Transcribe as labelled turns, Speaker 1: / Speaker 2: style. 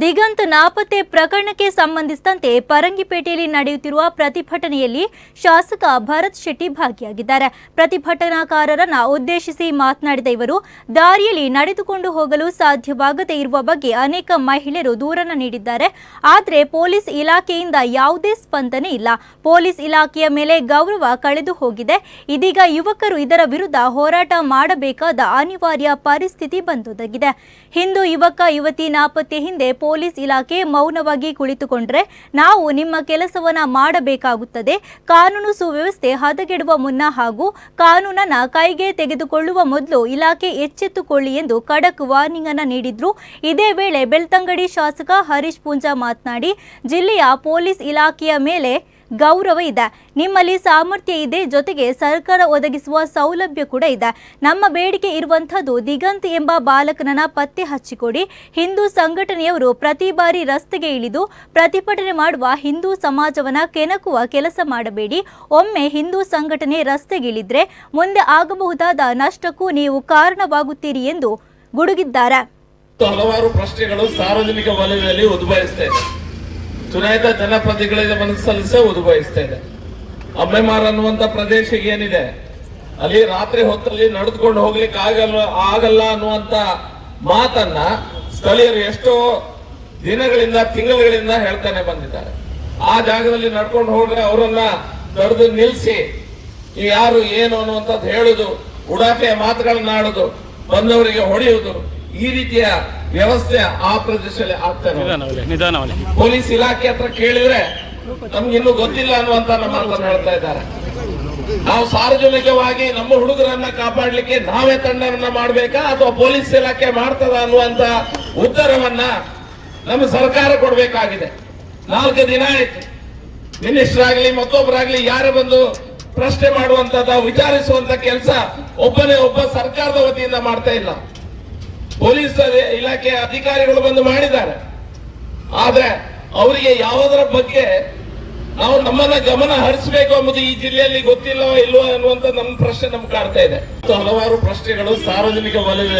Speaker 1: ದಿಗಂತ್ ನಾಪತ್ತೆ ಪ್ರಕರಣಕ್ಕೆ ಸಂಬಂಧಿಸಿದಂತೆ ಪರಂಗಿಪೇಟೆಯಲ್ಲಿ ನಡೆಯುತ್ತಿರುವ ಪ್ರತಿಭಟನೆಯಲ್ಲಿ ಶಾಸಕ ಭರತ್ ಶೆಟ್ಟಿ ಭಾಗಿಯಾಗಿದ್ದಾರೆ. ಪ್ರತಿಭಟನಾಕಾರರನ್ನ ಉದ್ದೇಶಿಸಿ ಮಾತನಾಡಿದ ಇವರು, ದಾರಿಯಲ್ಲಿ ನಡೆದುಕೊಂಡು ಹೋಗಲು ಸಾಧ್ಯವಾಗದೇ ಇರುವ ಬಗ್ಗೆ ಅನೇಕ ಮಹಿಳೆಯರು ದೂರನ್ನ ನೀಡಿದ್ದಾರೆ. ಆದರೆ ಪೊಲೀಸ್ ಇಲಾಖೆಯಿಂದ ಯಾವುದೇ ಸ್ಪಂದನೆ ಇಲ್ಲ. ಪೊಲೀಸ್ ಇಲಾಖೆಯ ಮೇಲೆ ಗೌರವ ಕಳೆದು ಹೋಗಿದೆ. ಇದೀಗ ಯುವಕರು ಇದರ ವಿರುದ್ಧ ಹೋರಾಟ ಮಾಡಬೇಕಾದ ಅನಿವಾರ್ಯ ಪರಿಸ್ಥಿತಿ ಬಂದೊದಗಿದೆ. ಹಿಂದೂ ಯುವಕ, ಯುವತಿ ನಾಪತ್ತೆ ಹಿಂದೆ ಪೊಲೀಸ್ ಇಲಾಖೆ ಮೌನವಾಗಿ ಕುಳಿತುಕೊಂಡ್ರೆ ನಾವು ನಿಮ್ಮ ಕೆಲಸವನ್ನ ಮಾಡಬೇಕಾಗುತ್ತದೆ. ಕಾನೂನು ಸುವ್ಯವಸ್ಥೆ ಹದಗೆಡುವ ಮುನ್ನ ಹಾಗೂ ಕಾನೂನನ್ನ ಕೈಗೆ ತೆಗೆದುಕೊಳ್ಳುವ ಮೊದಲು ಇಲಾಖೆ ಎಚ್ಚೆತ್ತುಕೊಳ್ಳಿ ಎಂದು ಖಡಕ್ ವಾರ್ನಿಂಗ್ ಅನ್ನ ನೀಡಿದ್ರು. ಇದೇ ವೇಳೆ ಬೆಳ್ತಂಗಡಿ ಶಾಸಕ ಹರೀಶ್ ಪೂಂಜಾ ಮಾತನಾಡಿ, ಜಿಲ್ಲೆಯ ಪೊಲೀಸ್ ಇಲಾಖೆಯ ಮೇಲೆ ಗೌರವ ಇದೆ. ನಿಮ್ಮಲ್ಲಿ ಸಾಮರ್ಥ್ಯ ಇದೆ, ಜೊತೆಗೆ ಸರ್ಕಾರ ಒದಗಿಸುವ ಸೌಲಭ್ಯ ಕೂಡ ಇದೆ. ನಮ್ಮ ಬೇಡಿಕೆ ಇರುವಂಥದ್ದು ದಿಗಂತ್ ಎಂಬ ಬಾಲಕನನ್ನ ಪತ್ತೆ ಹಚ್ಚಿಕೊಡಿ. ಹಿಂದೂ ಸಂಘಟನೆಯವರು ಪ್ರತಿ ಬಾರಿ ರಸ್ತೆಗೆ ಇಳಿದು ಪ್ರತಿಭಟನೆ ಮಾಡುವ ಹಿಂದೂ ಸಮಾಜವನ್ನ ಕೆನಕುವ ಕೆಲಸ ಮಾಡಬೇಡಿ. ಒಮ್ಮೆ ಹಿಂದೂ ಸಂಘಟನೆ ರಸ್ತೆಗಿಳಿದ್ರೆ ಮುಂದೆ ಆಗಬಹುದಾದ ನಷ್ಟಕ್ಕೂ ನೀವು ಕಾರಣವಾಗುತ್ತೀರಿ ಎಂದು ಗುಡುಗಿದ್ದಾರೆ.
Speaker 2: ಹಲವಾರು ಪ್ರಶ್ನೆಗಳು ಸಾರ್ವಜನಿಕ ವಲಯದಲ್ಲಿ ಉದ್ಭವಿಸ್ತಾ ಚುನಾಯಿತ ಜನಪ್ರತಿಗಳಿಗೆ ಮನಸ್ಸಲ್ಲಿಸೇ ಉದ್ಭವಿಸ್ತಾ ಇದೆ ಅಮ್ಮೆಮಾರ್ ಅನ್ನುವಂತ ಪ್ರದೇಶ ಏನಿದೆ? ಅಲ್ಲಿ ರಾತ್ರಿ ಹೊತ್ತಲ್ಲಿ ನಡೆದುಕೊಂಡು ಹೋಗ್ಲಿಕ್ಕೆ ಆಗಲ್ಲ ಆಗಲ್ಲ ಅನ್ನುವಂತ ಮಾತನ್ನ ಸ್ಥಳೀಯರು ಎಷ್ಟೋ ದಿನಗಳಿಂದ, ತಿಂಗಳುಗಳಿಂದ ಹೇಳ್ತಾನೆ ಬಂದಿದ್ದಾರೆ. ಆ ಜಾಗದಲ್ಲಿ ನಡ್ಕೊಂಡು ಹೋದ್ರೆ ಅವರನ್ನ ತಡೆದು ನಿಲ್ಲಿಸಿ ಯಾರು ಏನು ಅನ್ನುವಂಥದ್ದು ಹೇಳುದು, ಉಡಾಫೆಯ ಮಾತುಗಳನ್ನ ಆಡುದು ಬಂದವರಿಗೆ ಹೊಡೆಯುವುದು ಈ ರೀತಿಯ ವ್ಯವಸ್ಥೆ ಆ ಪ್ರದೇಶದಲ್ಲಿ ಆಗ್ತಾ
Speaker 3: ನಿಧಾನವಲ್ಲಿ
Speaker 2: ಪೊಲೀಸ್ ಇಲಾಖೆ ಹತ್ರ ಕೇಳಿದ್ರೆ ನಮ್ಗೆ ಇನ್ನೂ ಗೊತ್ತಿಲ್ಲ ಅನ್ನುವಂತ ನಮ್ಮ ಮಾತನ್ನು ಹೇಳ್ತಾ ಇದ್ದಾರೆ. ನಾವು ಸಾರ್ವಜನಿಕವಾಗಿ ನಮ್ಮ ಹುಡುಗರನ್ನ ಕಾಪಾಡ್ಲಿಕ್ಕೆ ನಾವೇ ತಂಡವನ್ನ ಮಾಡ್ಬೇಕಾ ಅಥವಾ ಪೊಲೀಸ್ ಇಲಾಖೆ ಮಾಡ್ತದ ಅನ್ನುವಂತ ಉತ್ತರವನ್ನ ನಮ್ಮ ಸರ್ಕಾರ ಕೊಡಬೇಕಾಗಿದೆ. ನಾಲ್ಕು ದಿನ ಆಯ್ತು. ಮಿನಿಸ್ಟರ್ ಆಗ್ಲಿ ಮತ್ತೊಬ್ಬರಾಗ್ಲಿ ಯಾರೇ ಬಂದು ಪ್ರಶ್ನೆ ಮಾಡುವಂತದ ವಿಚಾರಿಸುವಂತ ಕೆಲಸ ಒಬ್ಬನೇ ಒಬ್ಬ ಸರ್ಕಾರದ ವತಿಯಿಂದ ಮಾಡ್ತಾ ಇಲ್ಲ. ಪೊಲೀಸ್ ಇಲಾಖೆ ಅಧಿಕಾರಿಗಳು ಬಂದು ಮಾಡಿದ್ದಾರೆ. ಆದ್ರೆ ಅವರಿಗೆ ಯಾವುದರ ಬಗ್ಗೆ ನಾವು ನಮ್ಮನ್ನ ಗಮನ ಹರಿಸಬೇಕು ಎಂಬುದು ಈ ಜಿಲ್ಲೆಯಲ್ಲಿ ಗೊತ್ತಿಲ್ಲವೋ ಇಲ್ವೋ ಅನ್ನುವಂತ ನಮ್ಮ ಪ್ರಶ್ನೆ ನಮ್ಗೆ ಕಾಡ್ತಾ ಇದೆ. ಹಲವಾರು ಪ್ರಶ್ನೆಗಳು ಸಾರ್ವಜನಿಕ ವಲಯದಲ್ಲಿ